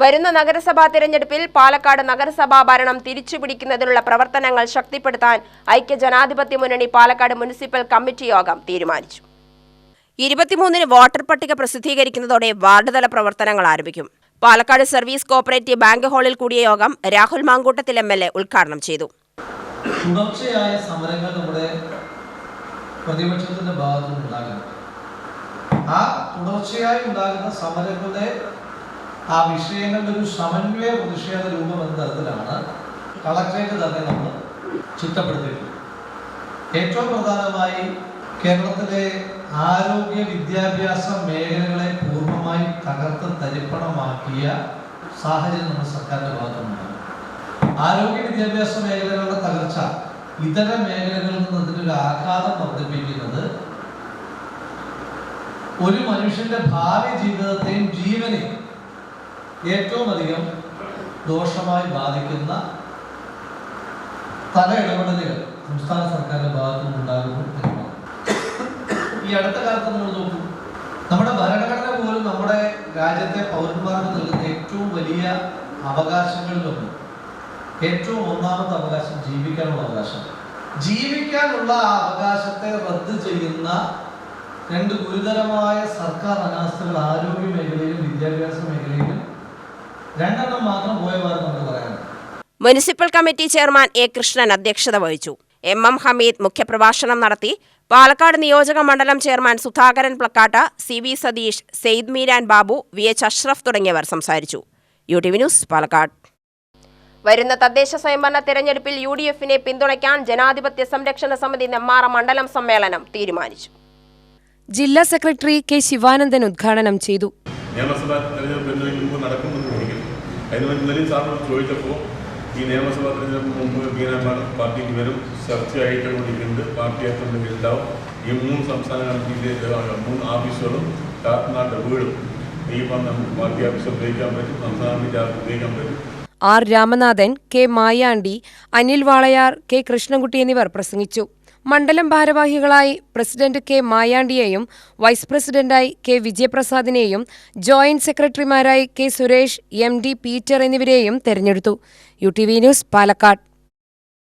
വരുന്ന നഗരസഭാ തിരഞ്ഞെടുപ്പിൽ പാലക്കാട് നഗരസഭാ ഭരണം തിരിച്ചുപിടിക്കുന്നതിനുള്ള പ്രവർത്തനങ്ങൾ ശക്തിപ്പെടുത്താൻ ഐക്യ ജനാധിപത്യ മുന്നണി പാലക്കാട് മുനിസിപ്പൽ കമ്മിറ്റി യോഗം തീരുമാനിച്ചു. ഇരുപത്തിമൂന്നിന് വോട്ടർ പട്ടിക പ്രസിദ്ധീകരിക്കുന്നതോടെ വാർഡുതല പ്രവർത്തനങ്ങൾ ആരംഭിക്കും. പാലക്കാട് സർവീസ് കോപ്പറേറ്റീവ് ബാങ്ക് ഹാളിൽ കൂടിയ യോഗം Rahul Mankoottathil M L A ഉദ്ഘാടനം ചെയ്തു. തുടർച്ചയായ സമരങ്ങൾ നമ്മുടെ പ്രതിപക്ഷത്തിന്റെ ഭാഗത്തു നിന്നുണ്ടാകുന്നു ആ തുടർച്ചയായി ഉണ്ടാകുന്ന സമരങ്ങളുടെ ആ വിഷയങ്ങളുടെ ഒരു സമന്വയ പ്രതിഷേധ രൂപം എന്ന തരത്തിലാണ് കളക്ടറേറ്റ് തന്നെ നമ്മൾ ചിട്ടപ്പെടുത്തിയിട്ടുള്ളത്. ഏറ്റവും പ്രധാനമായി കേരളത്തിലെ ആരോഗ്യ വിദ്യാഭ്യാസ മേഖലകളെ പൂർണമായി തകർത്ത് തരിപ്പണമാക്കിയ സാഹചര്യം നമ്മുടെ സർക്കാരിന്റെ ഭാഗത്തുനിന്നുണ്ടാകും ആരോഗ്യ വിദ്യാഭ്യാസ മേഖലകളുടെ തകർച്ച ഇതര മേഖലകളിൽ നിന്ന് അതിന്റെ ഒരു ആഘാതം വർദ്ധിപ്പിക്കുന്നത് ഒരു മനുഷ്യന്റെ ഭാവി ജീവിതത്തെയും ഏറ്റവും അധികം ദോഷമായി ബാധിക്കുന്ന പല ഇടപെടലുകൾ സംസ്ഥാന സർക്കാരിന്റെ ഭാഗത്തു നിന്നുണ്ടാകുന്നു എന്നുള്ളതാണ് ഈ അടുത്ത കാലത്ത് നമ്മൾ നോക്കൂ. നമ്മുടെ ഭരണഘടന പോലും നമ്മുടെ രാജ്യത്തെ പൗരന്മാർക്ക് നൽകുന്ന ഏറ്റവും വലിയ അവകാശങ്ങളിലൊന്ന് ഏറ്റവും ഒന്നാമത്തെ അവകാശം ജീവിക്കാനുള്ള അവകാശം. ജീവിക്കാനുള്ള ആ അവകാശത്തെ റദ്ദ് ചെയ്യുന്ന രണ്ട് ഗുരുതരമായ സർക്കാർ അനാസ്ഥകൾ ആരോഗ്യ മേഖലയിലും വിദ്യാഭ്യാസ മേഖലയിലും രണ്ടെണ്ണം മാത്രം പോയവാറ് നമുക്ക് പറയാനുണ്ട് municipal committee chairman A Krishnan അധ്യക്ഷത വഹിച്ചു. എം എം ഹമീദ് മുഖ്യപ്രഭാഷണം നടത്തി. പാലക്കാട് നിയോജക മണ്ഡലം chairman Sudhakaran പ്ലക്കാട്ട C V Satheesh Syed Meeran Babu V H Ashraf തുടങ്ങിയവർ സംസാരിച്ചു. U T V news Palakkad. വരുന്ന തദ്ദേശ സ്വയംഭരണ തെരഞ്ഞെടുപ്പിൽ യു ഡി എഫിനെ പിന്തുണയ്ക്കാൻ ജനാധിപത്യ സംരക്ഷണ സമിതി നെമ്മാറ മണ്ഡലം സമ്മേളനം തീരുമാനിച്ചു. ജില്ലാ സെക്രട്ടറി കെ ശിവാനന്ദൻ ഉദ്ഘാടനം ചെയ്തു. നിയമസഭാ തെരഞ്ഞെടുപ്പ് എന്നതിന് അതിനുവേണ്ടി ഇന്നലെയും സാറിനോട് ചോദിച്ചപ്പോൾ ഈ നിയമസഭാ തെരഞ്ഞെടുപ്പ് മുമ്പ് മാഡം പാർട്ടിക്ക് വരും ചർച്ചയായിട്ട് കൊണ്ടിരിക്കുന്നുണ്ട് പാർട്ടി എത്തുണ്ടെങ്കിൽ ഉണ്ടാവും. ഈ മൂന്ന് സംസ്ഥാനങ്ങളും ജില്ലയിലെ മൂന്ന് ഓഫീസുകളും കാത്തനാട്ട് വീടും ഈ പറഞ്ഞ പാർട്ടി ഓഫീസ് ഉപയോഗിക്കാൻ പറ്റും സംസ്ഥാന ഉപയോഗിക്കാൻ പറ്റും. R Ramanathan K Mayandi Anil Walayar K Krishnankutty എന്നിവർ പ്രസംഗിച്ചു. മണ്ഡലം ഭാരവാഹികളായി പ്രസിഡന്റ് കെ മായാണ്ടിയെയും വൈസ് പ്രസിഡന്റായി കെ വിജയപ്രസാദിനെയും joint സെക്രട്ടറിമാരായി K Suresh M D Peter എന്നിവരെയും തെരഞ്ഞെടുത്തു. U T V news Palakkad.